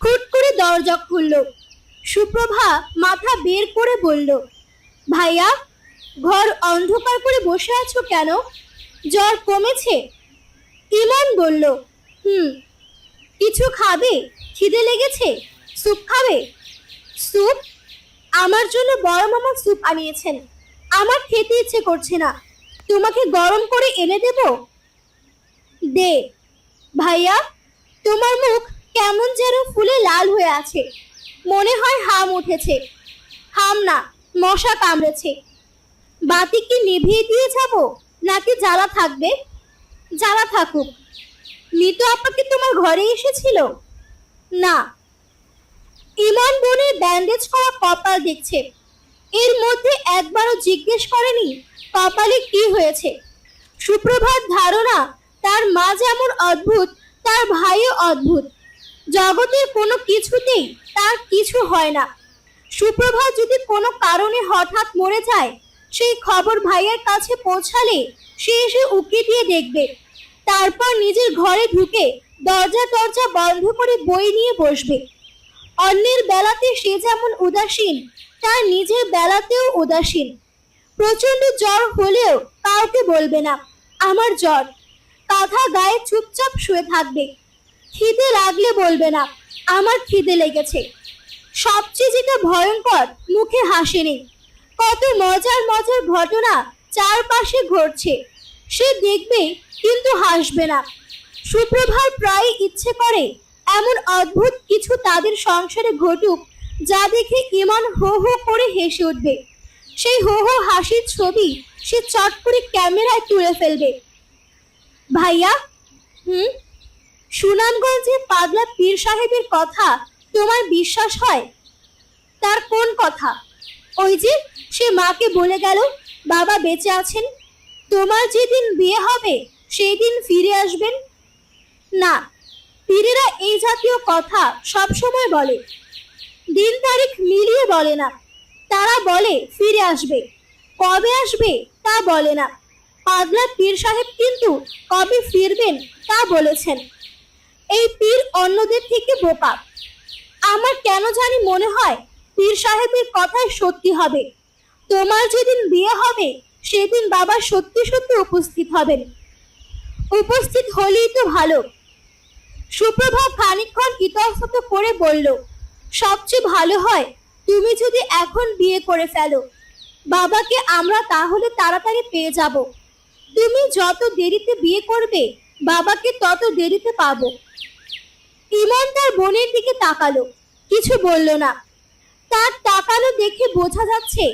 খুট করে দরজা খুলল। সুপ্রভা মাথা বের করে বলল, ভাইয়া, ঘর অন্ধকার করে বসে আছো কেন? জ্বর কমেছে? ইমন বলল, হুম, কিছু খাবে? খিদে লেগেছে? স্যুপ খাবে? স্যুপ? আমার জন্য বড় মামা স্যুপ আনিয়েছেন। আমার খেতে ইচ্ছে করছে না। তোমাকে গরম করে এনে দেব? দে। ভাইয়া, তোমার মুখ কেমন যেন ফুলে লাল হয়ে আছে। মনে হয় হাম উঠেছে। হাম না, মশা কামড়েছে। বাতি কি নিভিয়ে দিয়ে যাব, নাকি জ্বালা থাকবে? জ্বালা থাকুক। মিতু আপাকে তোমার ঘরে এসেছিল? না। ইমন বোনের ব্যান্ডেজ করা কপাল দেখছে। এর মধ্যে একবারও জিজ্ঞেস করেনি কপালে কি হয়েছে। সুপ্রভাত ধারণা, তার মা যেমন অদ্ভুত, তার ভাইও অদ্ভুত। জগতের কোনো কিছুতেই তার কিছু হয় না। সুপ্রভাত যদি কোনো কারণে হঠাৎ মরে যায়, সেই খবর ভাইয়ের কাছে পৌঁছালে সে এসে উকি দিয়ে দেখবে। তারপর নিজের ঘরে ঢুকে দরজা দরজা বন্ধ করে বই নিয়ে বসবে। অন্যের বেলাতে সে যেমন উদাসীন তার নিজের বেলাতেও উদাসীন। প্রচণ্ড জ্বর হলেও কাউকে বলবে না, আমার জ্বর। কাঁথা গায়ে চুপচাপ শুয়ে থাকবে। খিদে লাগলে বলবে না, আমার খিদে লেগেছে। সবচেয়ে যেটা ভয়ঙ্কর, মুখে হাসি নেই। কত মজার মজার ঘটনা চারপাশে ঘটছে। সে দেখবে কিন্তু হাসবে না। সুপ্রভার প্রায় ইচ্ছে করে এমন অদ্ভুত কিছু তাদের সংসারে ঘটুক যা দেখে ইমান হো হো করে হেসে উঠবে। সেই হো হো হাসির ছবি সে চট করে ক্যামেরায় তুলে ফেলবে। ভাইয়া, হুম? সুনামগঞ্জে পাগলা পীর সাহেবের কথা তোমার বিশ্বাস হয়? তার কোন কথা? ওই যে সে মাকে বলে গেল, বাবা বেঁচে আছেন। তোমার যেদিন বিয়ে হবে সেই দিন ফিরে আসবেন? না, পীরেরা এই জাতীয় কথা সবসময় বলে। দিন তারিখ মিলিয়ে বলে না। তারা বলে, ফিরে আসবে। কবে আসবে তা বলে না। পাগলা পীর সাহেব কিন্তু কবে ফিরবেন তা বলেছেন। এই পীর অন্যদের থেকে বোকা। আমার কেন জানি মনে হয় পীর সাহেবের কথাই সত্যি হবে। তোমার যেদিন বিয়ে হবে, সেদিন বাবা সত্যি সত্যি উপস্থিত হবেন। উপস্থিত হলেই তো ভালো। সুপ্রভা খানিকক্ষণ ইতস্তত করে বলল সবচেয়ে ভালো হয়। তুমি যদি এখন বিয়ে করে ফেলো, বাবাকে আমরা তাহলে তাড়াতাড়ি পেয়ে যাব। তুমি যত দেরিতে বিয়ে করবে, বাবাকে তত দেরিতে পাবো। ইমন তার বোনের দিকে তাকালো, কিছু বলল না। তার তাকালো দেখে বোঝা যাচ্ছে,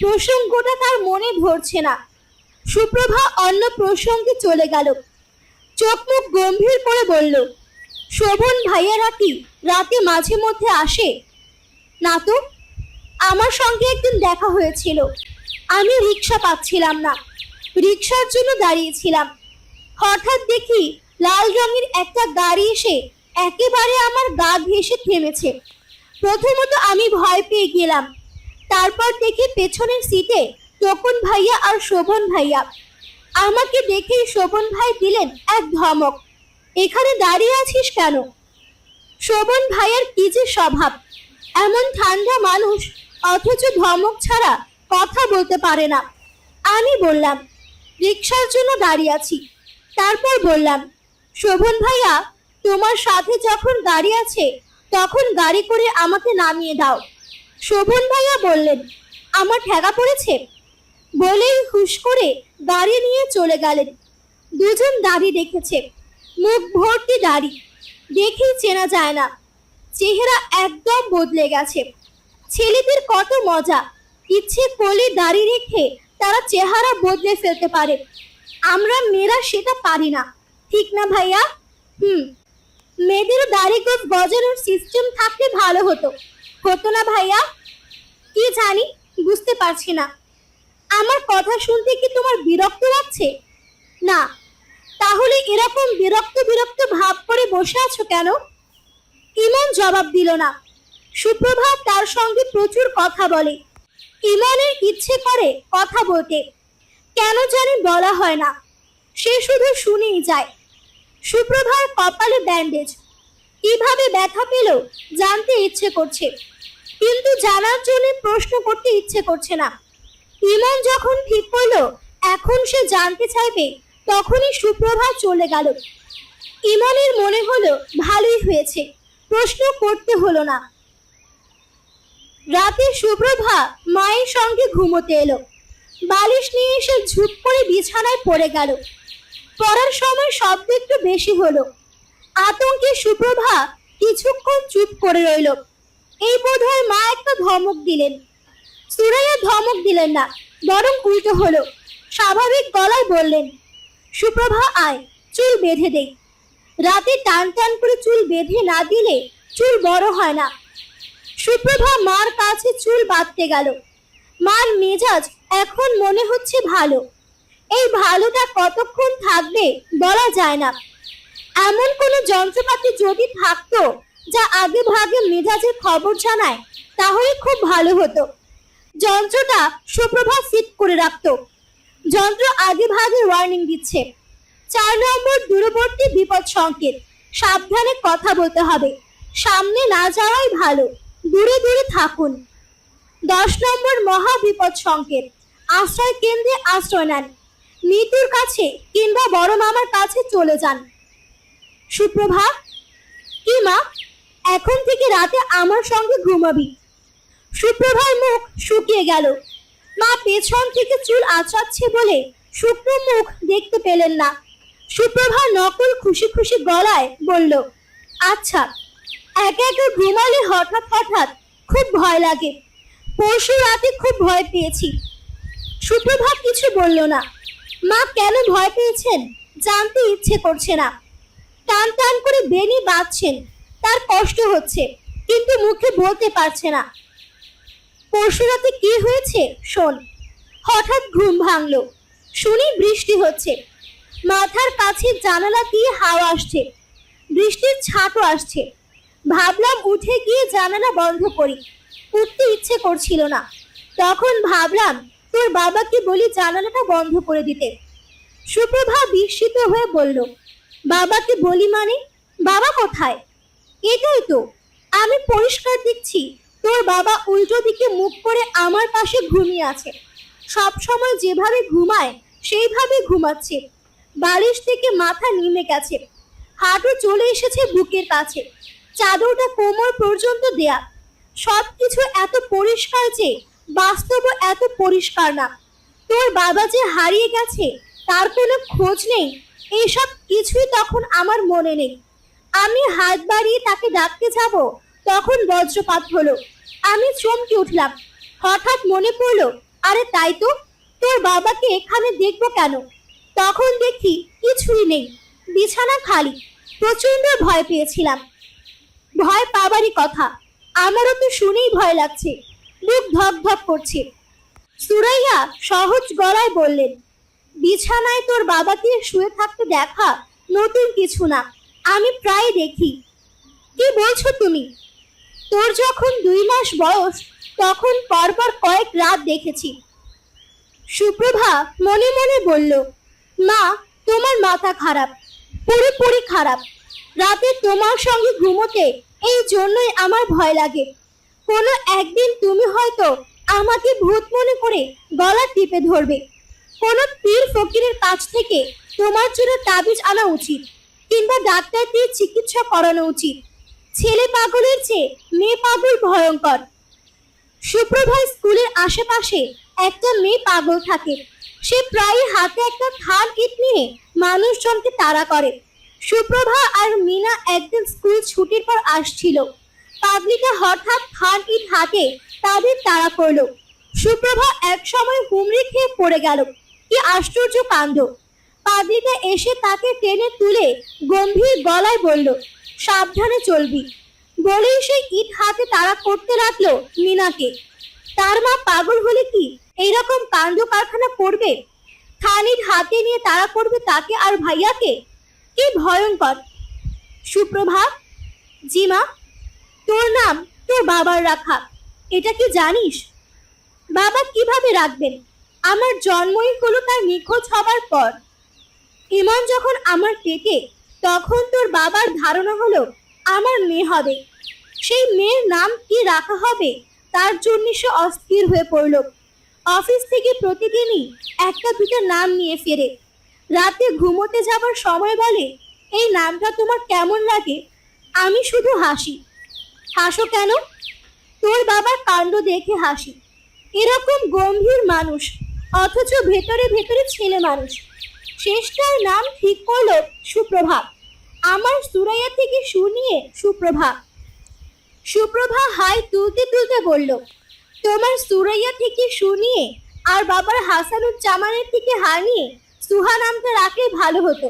প্রসঙ্গটা তার মনে ধরছে না। সুপ্রভা অন্য প্রসঙ্গে চলে গেল। চোখ মুখ গম্ভীর করে বলল শোভন ভাইয়ারা কি রাতে মাঝে মধ্যে আসে। না তো আমার সঙ্গে একদিন দেখা হয়েছিল। আমি রিক্সা পাচ্ছিলাম না। রিক্সার জন্য দাঁড়িয়েছিলাম। হঠাৎ দেখি লাল রঙের একটা গাড়ি এসে একেবারে আমার গা ঘেঁষে থেমেছে। প্রথমত আমি ভয় পেয়ে গেলাম। তারপর দেখি পেছনের সিটে তপন ভাইয়া আর শোভন ভাইয়া। আমাকে দেখেই শোভন ভাই দিলেন এক ধমক। এখানে দাঁড়িয়ে আছিস কেন? শোভন ভাইয়ের কি যে স্বভাব? এমন ঠান্ডা মানুষ, অথচ ধমক ছাড়া কথা বলতে পারে না। আমি বললাম রিক্সার জন্য দাঁড়িয়ে আছি। তারপর বললাম, শোভন ভাইয়া, তোমার সাথে যখন গাড়ি আছে, তখন গাড়ি করে আমাকে নামিয়ে দাও। শোভন ভাইয়া বললেন, আমার ঠেকা পড়েছে? বলেই হুশ করে গাড়ি নিয়ে চলে গেলেন। দুজন দাড়ি দেখেছে। মুখ ভর্তি দাড়ি। দেখেই চেনা যায় না। চেহারা একদম বদলে গেছে। ছেলেদের কত মজা। ইচ্ছে করলে দাড়ি রেখে তারা চেহারা বদলে ফেলতে পারে। আমরা মেয়েরা সেটা পারি না। ঠিক না ভাইয়া? হুম। মেয়েদের দাড়ি গোপ সিস্টেম থাকলে ভালো হতো। হতো না ভাইয়া? কি জানি, বুঝতে পারছি না। আমার কথা শুনতে কি তোমার বিরক্ত লাগছে? না। তাহলে এরকম বিরক্ত বিরক্ত ভাব করে বসে আছো কেন? ইমন জবাব দিল না। সুপ্রভাত তার সঙ্গে প্রচুর কথা বলে। ইমনের ইচ্ছে করে কথা বলতে। কেন জানি বলা হয় না। সে শুধু শুনেই যায়। সুপ্রভার কপালে ব্যান্ডেজ কীভাবে ব্যথা পেল জানতে ইচ্ছে করছে। কিন্তু জানার জন্য প্রশ্ন করতে ইচ্ছে করছে না। ইমন যখন ঠিক করল, এখন সে জানতে চাইবে তখনই সুপ্রভা চলে গেল। ইমনের মনে হলো, ভালোই হয়েছে, প্রশ্ন করতে হলো না। রাতে সুপ্রভা মায়ের সঙ্গে ঘুমোতে এলো। বালিশ নিয়ে এসে ঝুপ করে বিছানায় পড়ে গেল। পড়ার সময় শব্দ একটু বেশি হলো। আতঙ্কে সুপ্রভা কিছুক্ষণ চুপ করে রইল। এই বোধহয় মা একটা ধমক দিলেন। সুরাইয়া ধমক দিলেন না, বরং উল্টো হলো। স্বাভাবিক গলায় বললেন সুপ্রভা আয়, চুল বেঁধে দেই রাতে টান টান করে চুল বেঁধে না দিলে চুল বড় হয় না। সুপ্রভা মার কাছে চুল বাঁধতে গেল। মার মেজাজ এখন মনে হচ্ছে ভালো। এই ভালোটা কতক্ষণ থাকবে বলা যায় না। এমন কোনো যন্ত্রপাতি যদি থাকতো যা আগে ভাগে মেজাজের খবর জানায়, তাহলে খুব ভালো হতো। যন্ত্রটা সুপ্রভা ফিট করে রাখতো। যন্ত্র আগে ভাগে ওয়ার্নিং দিচ্ছে। চার নম্বর, দূরবর্তী বিপদ সংকেত। সাবধানে কথা বলতে হবে। সামনে না যাওয়াই ভালো। দূরে দূরে থাকুন। দশ নম্বর, মহা বিপদ সংকেত। আশ্রয় কেন্দ্রে আশ্রয় নেন। মৃত্যুর কাছে কিংবা বড় মামার কাছে চলে যান। সুপ্রভা, কি মা? এখন থেকে রাতে আমার সঙ্গে ঘুমাবি। সুপ্রভার মুখ শুকিয়ে গেল। মা পেছন থেকে চুল আঁচড়াচ্ছে বলে শুকনো মুখ দেখতে পেলেন না। সুপ্রভা নকল খুশি খুশি গলায় বলল আচ্ছা একা একা ঘুমালে হঠাৎ হঠাৎ খুব ভয় লাগে। পরশু রাতে খুব ভয় পেয়েছি। সুপ্রভা কিছু বলল না। মা কেন ভয় পেয়েছেন? জানতে ইচ্ছে করছে না। টান টান করে বেনি বাঁধছেন। তার কষ্ট হচ্ছে, কিন্তু মুখে বলতে পারছে না। পরশু রাতে কি হয়েছে? শোন। হঠাৎ ঘুম ভাঙলো। শুনি বৃষ্টি হচ্ছে। মাথার কাছে জানালা দিয়ে হাওয়া আসছে। বৃষ্টির ছাটও আসছে। ভাবলাম উঠে গিয়ে জানালা বন্ধ করি। উঠতে ইচ্ছে করছিল না। তখন ভাবলাম, তোর বাবাকে বলি জানালাটা বন্ধ করে দিতে। সুপ্রভা বিস্মিত হয়ে বলল, বাবাকে বলি মানে? বাবা কোথায়? এটাই তো। আমি পরিষ্কার দেখছি। তোর বাবা উল্টো দিকে মুখ করে আমার পাশে ঘুমিয়ে আছে। সব সময় যেভাবে ঘুমায়, সেইভাবে ঘুমাচ্ছে। বালিশ থেকে মাথা নেমে গেছে। হাঁটু চলে এসেছে বুকের কাছে। চাদরটা কোমর পর্যন্ত দেয়া। সব কিছু এত পরিষ্কার যে বাস্তব এত পরিষ্কার না। তোর বাবা যে হারিয়ে গেছে, তার কোনো খোঁজ নেই। এইসব কিছুই তখন আমার মনে নেই। আমি হাত বাড়িয়ে তাকে ডাকতে যাব, তখন বজ্রপাত হলো। আমি চমকে উঠলাম। হঠাৎ মনে পড়ল, আরে তাই তো, তোর বাবাকে এখানে দেখব কেন? তখন দেখি কিছুই নেই, বিছানা খালি প্রচণ্ড ভয় পেয়েছিলাম। ভয় পাবারই কথা, আমারও তো শুনেই ভয় লাগছে, বুক ধক ধক করছে। সুরাইয়া সহজ গলায় বললেন, বিছানায় তোর বাবাকে শুয়ে থাকতে দেখা নতুন কিছু না, আমি প্রায় দেখি। কি বলছো তুমি? তোর যখন দুই মাস বয়স, তখন পরপর কয়েক রাত দেখেছি। সুপ্রভা মনে মনে বলল, মা, তোমার মাথা খারাপ, পুরোপুরি খারাপ। রাতে তোমার সঙ্গে ঘুমোতে এই জন্যই আমার ভয় লাগে। কোনো একদিন তুমি হয়তো আমাকে ভূত মনে করে গলা টিপে ধরবে। কোনো পীর ফকিরের কাছ থেকে তোমার জন্য তাবিজ আনা উচিত, কিংবা ডাক্তার দিয়ে চিকিৎসা করানো উচিত। ছেলে পাগলের চেয়ে মেয়ে পাগল ভয়ঙ্কর। সুপ্রভা স্কুলের আশেপাশে একটা মেয়ে পাগল থাকে। সে প্রায় হাতে একটা থান ইট নিয়ে মানুষজনকে তাড়া করে। সুপ্রভা আর মিনা একদিন স্কুল ছুটির পর আসছিল। পাগলিটা হঠাৎ থান ইট হাতে তাদের তাড়া করল। সুপ্রভা এক সময় হুমড়ি খেয়ে পড়ে গেল। কি আশ্চর্য কাণ্ড। পাগলিটা এসে তাকে টেনে তুলে গম্ভীর গলায় বলল সাবধানে চলবি। বলেই সে ইট হাতে তাড়া করতে লাগল মিনাকে। তার মা পাগল হলে কি এইরকম কাণ্ড কারখানা করবে? থানির হাতে নিয়ে তাড়া করবে তাকে আর ভাইয়াকে? কি ভয়ঙ্কর। সুপ্রভাত। জি মা। তোর নাম, তোর বাবার রাখা। এটা কি জানিস? বাবা কীভাবে রাখবেন? আমার জন্মই হলো তার নিখোঁজ হবার পর। ইমন যখন আমার পেটে তখন তোর বাবার ধারণা হলো আমার মেয়ে হবে। সেই মেয়ের নাম কি রাখা হবে? তার জন্য সে অস্থির হয়ে পড়ল। অফিস থেকে প্রতিদিনই একটা দুটো নাম নিয়ে ফেরে। রাতে ঘুমোতে যাবার সময় বলে, এই নামটা তোমার কেমন লাগে? আমি শুধু হাসি। হাসো কেন? তোর বাবার কাণ্ড দেখে হাসি। এরকম গম্ভীর মানুষ, অথচ ভেতরে ভেতরে ছেলে মানুষ। শেষটার নাম ঠিক করল সুপ্রভা আমার সুরাইয়া থেকে শুনিয়ে সুপ্রভা সুপ্রভা হাই তুলতে তুলতে বলল, তোমার সুরাইয়া থেকে শুনিয়ে আর বাবার হাসানুজ্জামানের থেকে হানিয়ে সুহা নামটা রাখলে ভালো হতো,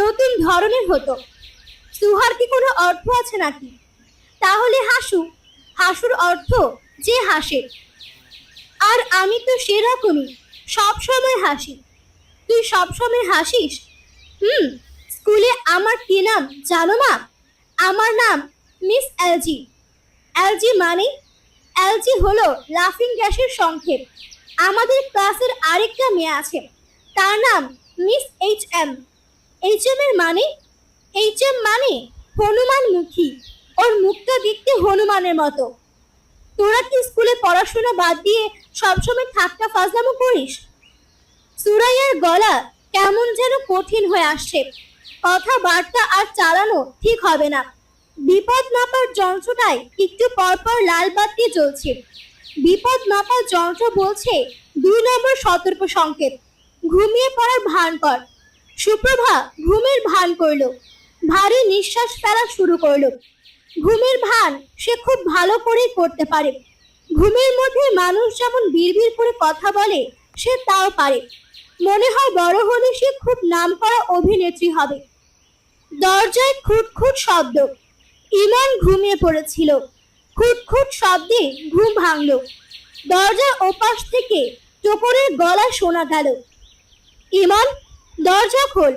নতুন ধরনের হতো। সুহার কি কোনো অর্থ আছে নাকি? তাহলে হাসু, হাসুর অর্থ যে হাসে। আর আমি তো সেরকমই সব সময় হাসি। তুই সব সময় হাসিস? হুম, স্কুলে আমার কি নাম জানো মা? আমার নাম মিস এলজি। এলজি মানে? এলজি হলো লাফিং গ্যাসের সংক্ষেপ। আমাদের ক্লাসের আরেকটা মেয়ে আছে। তার নাম miss H M. H M এর মানে? এইচ এম মানে হনুমান মুখী। ওর মুখটা দেখতে হনুমানের মতো। তোরা কি স্কুলে পড়াশোনা বাদ দিয়ে সবসময় ঠাট্টা ফাজলামো করিস? সুরাইয়ের গলা কেমন যেন কঠিন হয়ে আসছে। কথাবার্তা আর চালানো ঠিক হবে না। বিপদ মাপার যন্ত্রটায় একটু পরপর লাল বাতি জ্বলছে। বিপদ মাপার যন্ত্র বলছে দুই নম্বর সতর্ক সংকেত, ঘুমিয়ে পড়ার ভান কর। সুপ্রভা ঘুমের ভান করল, ভারী নিঃশ্বাস ফেলা শুরু করল। ঘুমের ভান সে খুব ভালো করেই করতে পারে। ঘুমের মধ্যে মানুষ যেমন বিড়বিড় করে কথা বলে, সে তাও পারে। মনে হয় বড় হলে সে খুব নামকরা অভিনেত্রী হবে। দরজায় খুটখুট শব্দ। ইমন ঘুমিয়ে পড়েছিল। খুটখুট শব্দে ঘুম ভাঙল। দরজার ওপাশ থেকে টোপরের গলা শোনা গেল। ইমন, দরজা খোল।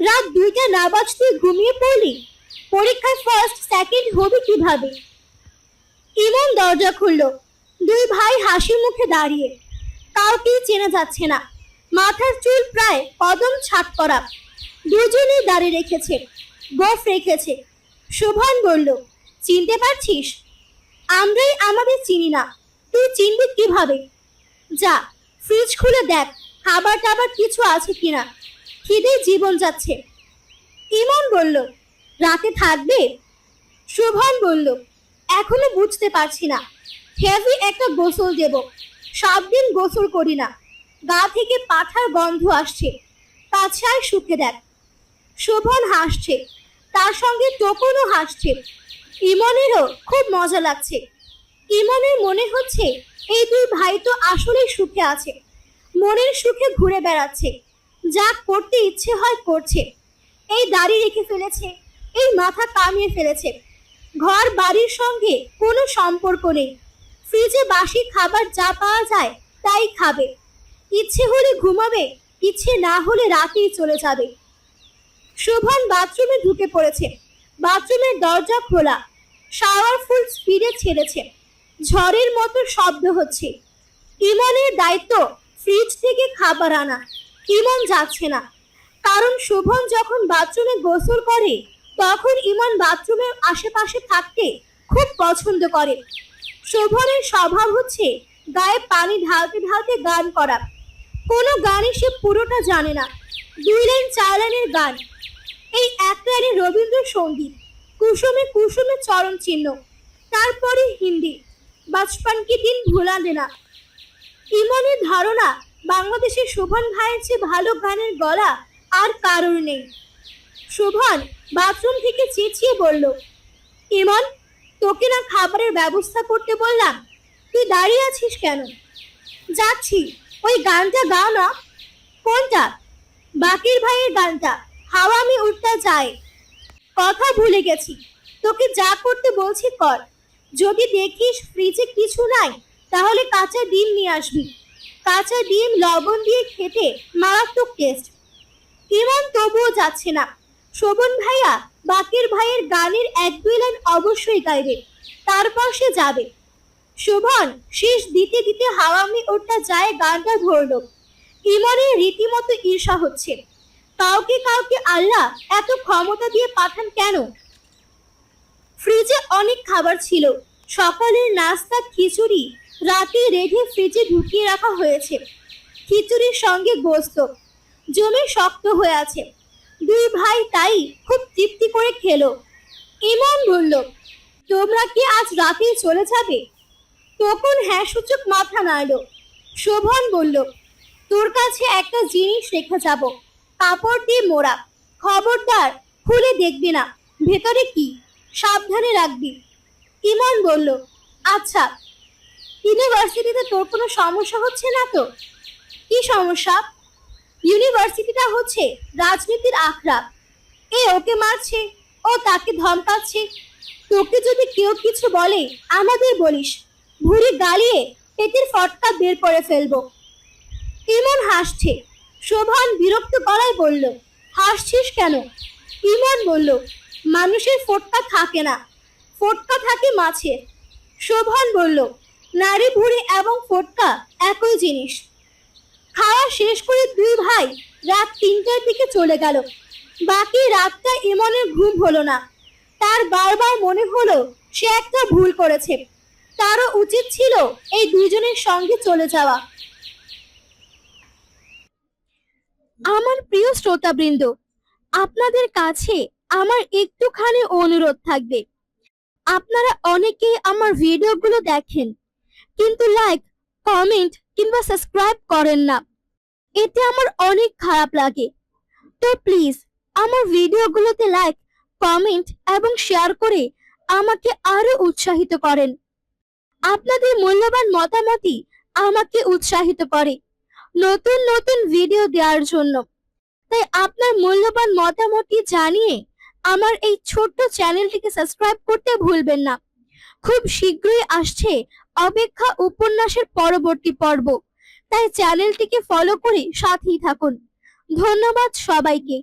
রাত দুইটা না বাজতে ঘুমিয়ে পড়লি? পরীক্ষায় ফার্স্ট সেকেন্ড হবে কীভাবে? ইমন দরজা খুলল। দুই ভাই হাসি মুখে দাঁড়িয়ে। কাউকেই চেনা যাচ্ছে না। মাথার চুল প্রায় কদম ছাট করা। দুজনেই দাঁড়িয়ে রেখেছে গোফ রেখেছে। শোভন বলল, চিনতে পারছিস? আমরাই আমাদের চিনি না। তুই চিনবি কীভাবে? যা ফ্রিজ খুলে দেখ খাবার টাবার কিছু আছে কিনা। খিদে জীবন যাচ্ছে। ইমন বলল, রাতে থাকবে? শোভন বলল, এখনও বুঝতে পারছি না। হেভি একটা গোসল দেব। সব দিন গোসল করি না। গা থেকে পাঠার গন্ধ আসছে। পাছায় শুকে দেখ। শোভন হাসছে। তার সঙ্গে টোকনও হাসছে। ইমনেরও খুব মজা লাগছে। ইমনের মনে হচ্ছে এই দুই ভাই তো আসলেই সুখে আছে। মনের সুখে ঘুরে বেড়াচ্ছে। যা করতে ইচ্ছে হয় করছে। এই দাড়ি রেখে ফেলেছে, এই মাথা কামিয়ে ফেলেছে। ঘর বাড়ির সঙ্গে কোনো সম্পর্ক নেই। ফ্রিজে বাসি খাবার যা পাওয়া যায় তাই খাবে। ইচ্ছে হলে ঘুমাবে, ইচ্ছে না হলে রাতেই চলে যাবে। শোভন বাথরুমে ঢুকে পড়েছে। বাথরুমের দরজা খোলা। শাওয়ার ফুল স্পিডে ছেড়েছে। ঝড়ের মতো শব্দ হচ্ছে। ইমনের দায়িত্ব ফ্রিজ থেকে খাবার আনা। ইমন যাচ্ছে না। কারণ শোভন যখন বাথরুমে গোসল করে, তখন ইমন বাথরুমের আশেপাশে থাকতে খুব পছন্দ করে। শোভনের স্বভাব হচ্ছে গায়ে পানি ঢালতে ঢালতে গান করা। কোনো গানই সে পুরোটা জানে না। দুই লাইন, চার লাইনের গান। এই এক লাইনে রবীন্দ্রসঙ্গীত, কুসুমে কুসুমে চরণ চিহ্ন, তারপরে হিন্দি। বাচপান কি দিন ভোলা দেনা ইমনের ধারণা বাংলাদেশের শোভন ভাইয়ের চেয়ে ভালো গানের গলা আর কারোর নেই। শোভন বাথরুম থেকে চেঁচিয়ে বলল, ইমন, তোকে না খাবারের ব্যবস্থা করতে বললাম। তুই দাঁড়িয়ে আছিস কেন? যাচ্ছি। ওই গানটা গাও না। কোনটা? বাকির ভাইয়ের গানটা। হাওয়া আমি উঠতে চাই। কথা ভুলে গেছি। তোকে যা করতে বলছি কর। যদি দেখিস ফ্রিজে কিছু নাই, তাহলে কাঁচা ডিম নিয়ে আসবি। কাঁচা ডিম, লবণ দিয়ে খেতে মারাত্মক টেস্ট ইমন তবুও যাচ্ছে না। শোভন ভাইয়া বাকির ভাইয়ের গানের এক দুই লাইন অবশ্যই গাইবে। তারপর সে যাবে। শোভন, শেষ দিতে দিতে হাওয়ামি ওটা যায় গানটা ধরলো। ইমনের রীতিমতো ঈর্ষা হচ্ছে। কাউকে কাউকে আল্লাহ এত ক্ষমতা দিয়ে পাঠান কেন? ফ্রিজে অনেক খাবার ছিল। সকালের নাস্তা, খিচুড়ি, রাতে রেখে ফ্রিজে ঢুকিয়ে রাখা হয়েছে। খিচুড়ির সঙ্গে গোস্ত। জমে শক্ত হয়ে আছে। দুই ভাই তাই খুব তৃপ্তি করে খেলো। ইমন বলল, তোমরা কি আজ রাতেই চলে যাবে? তখন হ্যাঁ সূচক মাথা নাড়ল। শোভন বলল, তোর কাছে একটা জিনিস রেখে যাব। কাপড় দিয়ে মোড়া। খবরদার, খুলে দেখবি না। ভেতরে কি? সাবধানে রাখবি। ইমন বলল আচ্ছা ইউনিভার্সিটিতে তোর কোনো সমস্যা হচ্ছে না তো? কি সমস্যা? ইউনিভার্সিটিটা হচ্ছে রাজনীতির আখড়া। এ ওকে মারছে, ও তাকে ধমকাচ্ছে। তোকে যদি কেউ কিছু বলে, আমাদের বলিস। ভুড়ি গালিয়ে পেটের ফটকা বের করে ফেলব। ইমন হাসছে। শোভন বিরক্ত গলায় বলল, হাসছিস কেন? ইমন বলল, মানুষের ফোটকা থাকে না। ফোটকা থাকে মাছে। শোভন বলল, নারী ভুড়ি এবং ফোটকা একই জিনিস। খাওয়া শেষ করে দুই ভাই রাত তিনটার দিকে চলে গেল। বাকি রাতটা ইমনের ঘুম হলো না। তার বারবার মনে হলো সে একটা ভুল করেছে। তারও উচিত ছিল এই দুইজনের সঙ্গে চলে যাওয়া। আমার প্রিয় শ্রোতাবৃন্দ, আপনাদের কাছে আমার একটুখানি অনুরোধ থাকবে। আপনারা অনেকেই আমার ভিডিওগুলো দেখেন, কিন্তু লাইক কমেন্ট কিংবা সাবস্ক্রাইব করেন না। এতে আমার অনেক খারাপ লাগে। তো প্লিজ আমার ভিডিওগুলোতে লাইক কমেন্ট এবং শেয়ার করে আমাকে আরও উৎসাহিত করেন। আপনাদের মূল্যবান মতামতই আমাকে উৎসাহিত করে নতুন নতুন ভিডিও দেওয়ার জন্য। তাই আপনার মূল্যবান মতামতটি জানিয়ে আমার এই ছোট্ট চ্যানেলটিকে সাবস্ক্রাইব করতে ভুলবেন না। খুব শীঘ্রই আসছে অপেক্ষা উপন্যাসের পরবর্তী পর্ব। তাই চ্যানেলটিকে ফলো করে সাথেই থাকুন। ধন্যবাদ সবাইকে।